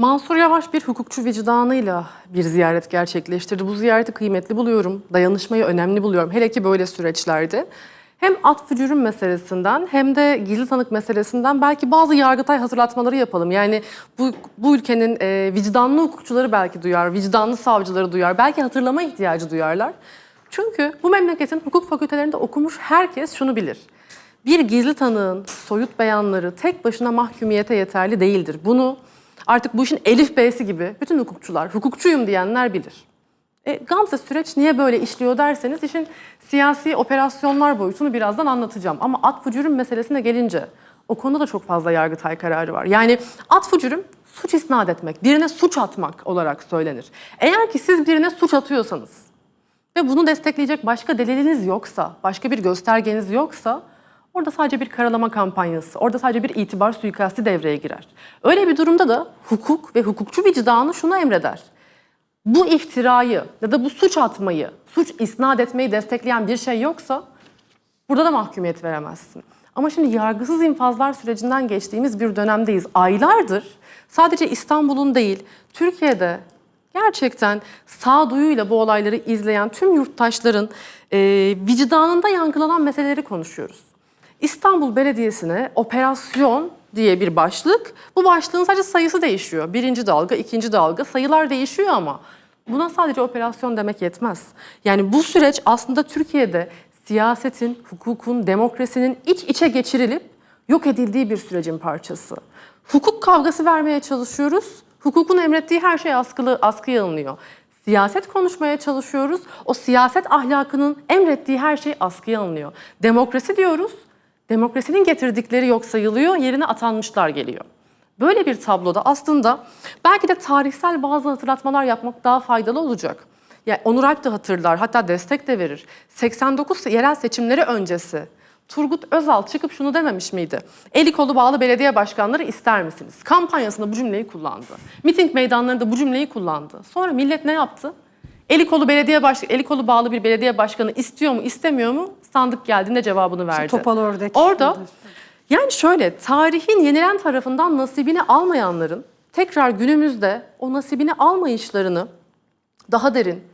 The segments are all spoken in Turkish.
Mansur Yavaş bir hukukçu vicdanıyla bir ziyaret gerçekleştirdi. Bu ziyareti kıymetli buluyorum. Dayanışmayı önemli buluyorum. Hele ki böyle süreçlerde. Hem atfı cürüm meselesinden hem de gizli tanık meselesinden belki bazı yargıtay hatırlatmaları yapalım. Yani bu, bu ülkenin e, vicdanlı hukukçuları belki duyar, vicdanlı savcıları duyar. Belki hatırlama ihtiyacı duyarlar. Çünkü bu memleketin hukuk fakültelerinde okumuş herkes şunu bilir. Bir gizli tanığın soyut beyanları tek başına mahkumiyete yeterli değildir. Bunu artık bu işin elif b'si gibi bütün hukukçular, hukukçuyum diyenler bilir. E, Gamze süreç niye böyle işliyor derseniz işin siyasi operasyonlar boyutunu birazdan anlatacağım. Ama atfı cürüm meselesine gelince o konuda da çok fazla yargıtay kararı var. Yani atfı cürüm suç isnat etmek, birine suç atmak olarak söylenir. Eğer ki siz birine suç atıyorsanız ve bunu destekleyecek başka deliliniz yoksa, başka bir göstergeniz yoksa orada sadece bir karalama kampanyası, orada sadece bir itibar suikasti devreye girer. Öyle bir durumda da hukuk ve hukukçu vicdanı şunu emreder. Bu iftirayı ya da bu suç atmayı, suç isnat etmeyi destekleyen bir şey yoksa burada da mahkumiyet veremezsin. Ama şimdi yargısız infazlar sürecinden geçtiğimiz bir dönemdeyiz. Aylardır sadece İstanbul'un değil, Türkiye'de gerçekten sağduyuyla bu olayları izleyen tüm yurttaşların e, vicdanında yankılanan meseleleri konuşuyoruz. İstanbul Belediyesi'ne operasyon diye bir başlık. Bu başlığın sadece sayısı değişiyor. Birinci dalga, ikinci dalga sayılar değişiyor ama buna sadece operasyon demek yetmez. Yani bu süreç aslında Türkiye'de siyasetin, hukukun, demokrasinin iç içe geçirilip yok edildiği bir sürecin parçası. Hukuk kavgası vermeye çalışıyoruz. Hukukun emrettiği her şey askılı, askıya alınıyor. Siyaset konuşmaya çalışıyoruz. O siyaset ahlakının emrettiği her şey askıya alınıyor. Demokrasi diyoruz. Demokrasinin getirdikleri yok sayılıyor, yerine atanmışlar geliyor. Böyle bir tabloda aslında belki de tarihsel bazı hatırlatmalar yapmak daha faydalı olacak. Yani Onur Alp de hatırlar, hatta destek de verir. 89 yerel seçimleri öncesi Turgut Özal çıkıp şunu dememiş miydi? Eli kolu bağlı belediye başkanları ister misiniz? Kampanyasında bu cümleyi kullandı. Miting meydanlarında bu cümleyi kullandı. Sonra millet ne yaptı? Eli kolu belediye baş, eli kolu bağlı bir belediye başkanı istiyor mu, istemiyor mu? Sandık geldiğinde cevabını verdi. topal ördek. Orada yani şöyle tarihin yenilen tarafından nasibini almayanların tekrar günümüzde o nasibini almayışlarını daha derin,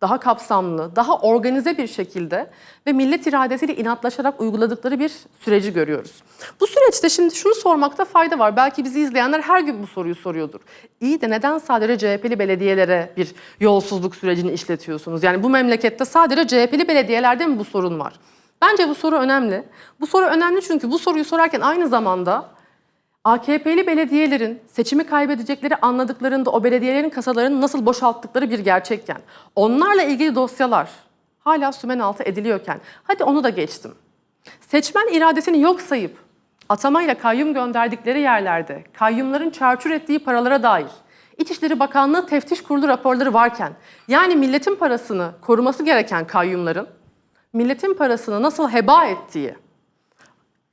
daha kapsamlı, daha organize bir şekilde ve millet iradesiyle inatlaşarak uyguladıkları bir süreci görüyoruz. Bu süreçte şimdi şunu sormakta fayda var. Belki bizi izleyenler her gün bu soruyu soruyordur. İyi de neden sadece CHP'li belediyelere bir yolsuzluk sürecini işletiyorsunuz? Yani bu memlekette sadece CHP'li belediyelerde mi bu sorun var? Bence bu soru önemli. Bu soru önemli çünkü bu soruyu sorarken aynı zamanda AKP'li belediyelerin seçimi kaybedecekleri anladıklarında o belediyelerin kasalarını nasıl boşalttıkları bir gerçekken, onlarla ilgili dosyalar hala sümen altı ediliyorken, hadi onu da geçtim. Seçmen iradesini yok sayıp atamayla kayyum gönderdikleri yerlerde kayyumların çarçur ettiği paralara dair İçişleri Bakanlığı teftiş kurulu raporları varken, yani milletin parasını koruması gereken kayyumların milletin parasını nasıl heba ettiği,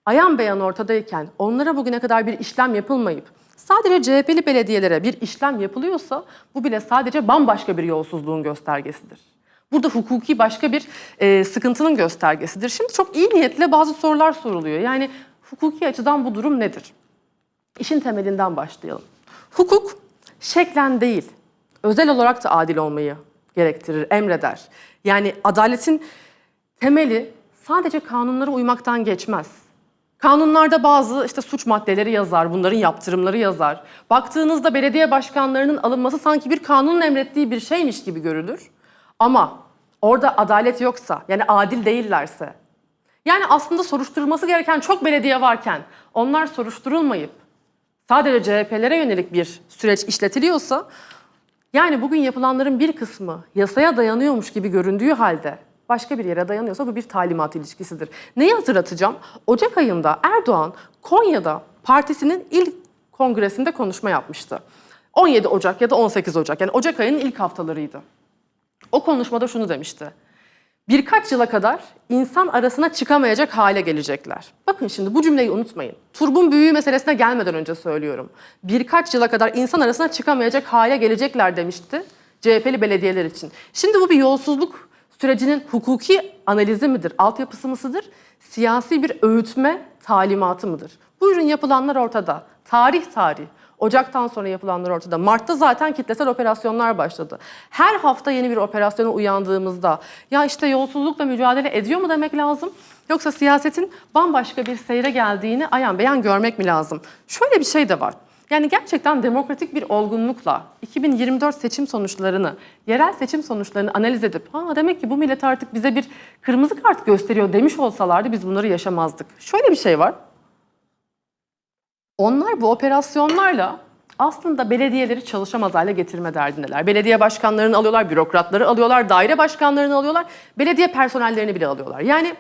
ayan beyan ortadayken onlara bugüne kadar bir işlem yapılmayıp sadece CHP'li belediyelere bir işlem yapılıyorsa bu bile sadece bambaşka bir yolsuzluğun göstergesidir. Burada hukuki başka bir e, sıkıntının göstergesidir. Şimdi çok iyi niyetle bazı sorular soruluyor. Yani hukuki açıdan bu durum nedir? İşin temelinden başlayalım. Hukuk şeklen değil, özel olarak da adil olmayı gerektirir, emreder. Yani adaletin temeli sadece kanunlara uymaktan geçmez. Kanunlarda bazı işte suç maddeleri yazar, bunların yaptırımları yazar. Baktığınızda belediye başkanlarının alınması sanki bir kanunun emrettiği bir şeymiş gibi görülür. Ama orada adalet yoksa, yani adil değillerse, yani aslında soruşturulması gereken çok belediye varken onlar soruşturulmayıp sadece CHP'lere yönelik bir süreç işletiliyorsa, yani bugün yapılanların bir kısmı yasaya dayanıyormuş gibi göründüğü halde başka bir yere dayanıyorsa bu bir talimat ilişkisidir. Neyi hatırlatacağım? Ocak ayında Erdoğan Konya'da partisinin ilk kongresinde konuşma yapmıştı. 17 Ocak ya da 18 Ocak yani Ocak ayının ilk haftalarıydı. O konuşmada şunu demişti. Birkaç yıla kadar insan arasına çıkamayacak hale gelecekler. Bakın şimdi bu cümleyi unutmayın. Turbun büyüğü meselesine gelmeden önce söylüyorum. Birkaç yıla kadar insan arasına çıkamayacak hale gelecekler demişti CHP'li belediyeler için. Şimdi bu bir yolsuzluk sürecinin hukuki analizi midir, altyapısı mısıdır, siyasi bir öğütme talimatı mıdır? Buyurun yapılanlar ortada. Tarih tarih. Ocaktan sonra yapılanlar ortada. Mart'ta zaten kitlesel operasyonlar başladı. Her hafta yeni bir operasyona uyandığımızda ya işte yolsuzlukla mücadele ediyor mu demek lazım? Yoksa siyasetin bambaşka bir seyre geldiğini ayan beyan görmek mi lazım? Şöyle bir şey de var. Yani gerçekten demokratik bir olgunlukla 2024 seçim sonuçlarını, yerel seçim sonuçlarını analiz edip ha demek ki bu millet artık bize bir kırmızı kart gösteriyor demiş olsalardı biz bunları yaşamazdık. Şöyle bir şey var. Onlar bu operasyonlarla aslında belediyeleri çalışamaz hale getirme derdindeler. Belediye başkanlarını alıyorlar, bürokratları alıyorlar, daire başkanlarını alıyorlar, belediye personellerini bile alıyorlar. Yani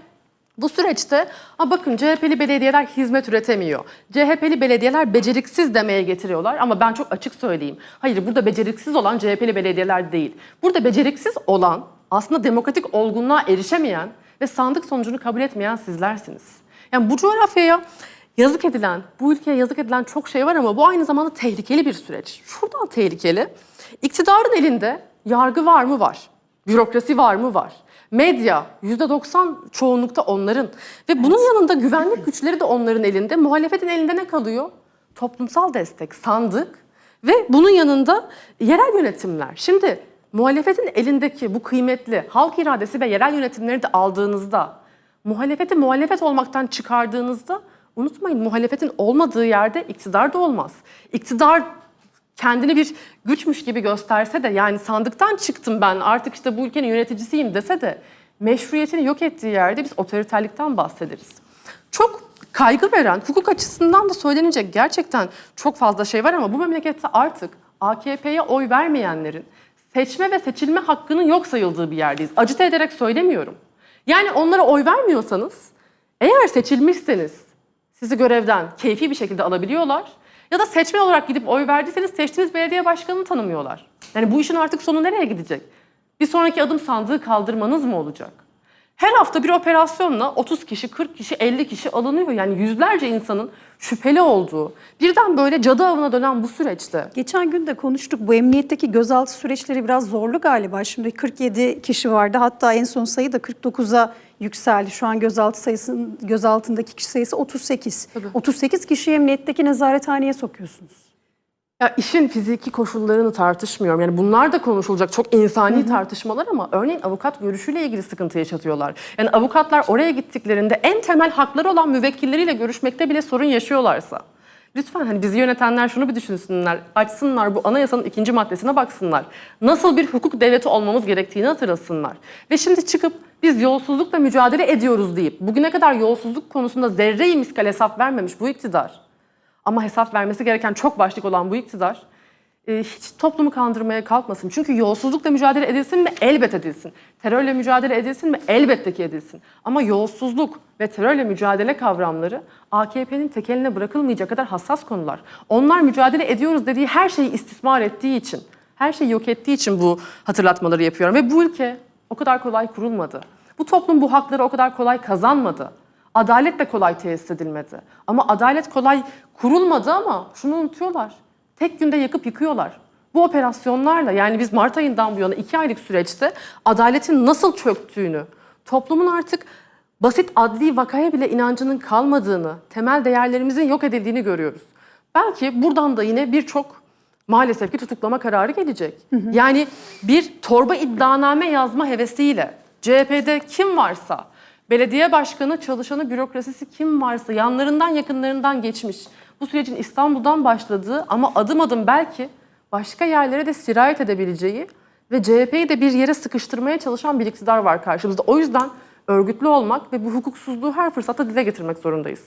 bu süreçte ha bakın CHP'li belediyeler hizmet üretemiyor. CHP'li belediyeler beceriksiz demeye getiriyorlar ama ben çok açık söyleyeyim. Hayır burada beceriksiz olan CHP'li belediyeler değil. Burada beceriksiz olan aslında demokratik olgunluğa erişemeyen ve sandık sonucunu kabul etmeyen sizlersiniz. Yani bu coğrafyaya yazık edilen, bu ülkeye yazık edilen çok şey var ama bu aynı zamanda tehlikeli bir süreç. Şuradan tehlikeli. İktidarın elinde yargı var mı? Var. Bürokrasi var mı? Var. Medya %90 çoğunlukta onların ve bunun yanında güvenlik güçleri de onların elinde. Muhalefetin elinde ne kalıyor? Toplumsal destek, sandık ve bunun yanında yerel yönetimler. Şimdi muhalefetin elindeki bu kıymetli halk iradesi ve yerel yönetimleri de aldığınızda, muhalefeti muhalefet olmaktan çıkardığınızda unutmayın muhalefetin olmadığı yerde iktidar da olmaz. İktidar kendini bir güçmüş gibi gösterse de yani sandıktan çıktım ben artık işte bu ülkenin yöneticisiyim dese de meşruiyetini yok ettiği yerde biz otoriterlikten bahsederiz. Çok kaygı veren, hukuk açısından da söylenecek gerçekten çok fazla şey var ama bu memlekette artık AKP'ye oy vermeyenlerin seçme ve seçilme hakkının yok sayıldığı bir yerdeyiz. Acite ederek söylemiyorum. Yani onlara oy vermiyorsanız, eğer seçilmişseniz sizi görevden keyfi bir şekilde alabiliyorlar. Ya da seçmen olarak gidip oy verdiyseniz seçtiğiniz belediye başkanını tanımıyorlar. Yani bu işin artık sonu nereye gidecek? Bir sonraki adım sandığı kaldırmanız mı olacak? Her hafta bir operasyonla 30 kişi, 40 kişi, 50 kişi alınıyor. Yani yüzlerce insanın şüpheli olduğu, birden böyle cadı avına dönen bu süreçte Geçen gün de konuştuk. Bu emniyetteki gözaltı süreçleri biraz zorlu galiba. Şimdi 47 kişi vardı. Hatta en son sayı da 49'a yükseldi. Şu an gözaltı sayısının gözaltındaki kişi sayısı 38. 38 kişiyi emniyetteki nezarethaneye sokuyorsunuz. Ya işin fiziki koşullarını tartışmıyorum. Yani bunlar da konuşulacak çok insani tartışmalar ama örneğin avukat görüşüyle ilgili sıkıntı yaşatıyorlar. Yani avukatlar oraya gittiklerinde en temel hakları olan müvekkilleriyle görüşmekte bile sorun yaşıyorlarsa lütfen hani bizi yönetenler şunu bir düşünsünler. Açsınlar bu anayasanın ikinci maddesine baksınlar. Nasıl bir hukuk devleti olmamız gerektiğini hatırlasınlar. Ve şimdi çıkıp biz yolsuzlukla mücadele ediyoruz deyip bugüne kadar yolsuzluk konusunda zerre-i miskal hesap vermemiş bu iktidar ama hesap vermesi gereken çok başlık olan bu iktidar e, hiç toplumu kandırmaya kalkmasın. Çünkü yolsuzlukla mücadele edilsin mi? Elbet edilsin. Terörle mücadele edilsin mi? Elbette ki edilsin. Ama yolsuzluk ve terörle mücadele kavramları AKP'nin tekeline bırakılmayacak kadar hassas konular. Onlar mücadele ediyoruz dediği her şeyi istismar ettiği için, her şeyi yok ettiği için bu hatırlatmaları yapıyorum. Ve bu ülke o kadar kolay kurulmadı. Bu toplum bu hakları o kadar kolay kazanmadı. Adalet de kolay tesis edilmedi. Ama adalet kolay kurulmadı ama şunu unutuyorlar. Tek günde yakıp yıkıyorlar. Bu operasyonlarla yani biz Mart ayından bu yana iki aylık süreçte adaletin nasıl çöktüğünü, toplumun artık basit adli vakaya bile inancının kalmadığını, temel değerlerimizin yok edildiğini görüyoruz. Belki buradan da yine birçok maalesef ki tutuklama kararı gelecek. Yani bir torba iddianame yazma hevesiyle CHP'de kim varsa belediye başkanı, çalışanı, bürokrasisi kim varsa yanlarından yakınlarından geçmiş. Bu sürecin İstanbul'dan başladığı ama adım adım belki başka yerlere de sirayet edebileceği ve CHP'yi de bir yere sıkıştırmaya çalışan bir iktidar var karşımızda. O yüzden örgütlü olmak ve bu hukuksuzluğu her fırsatta dile getirmek zorundayız.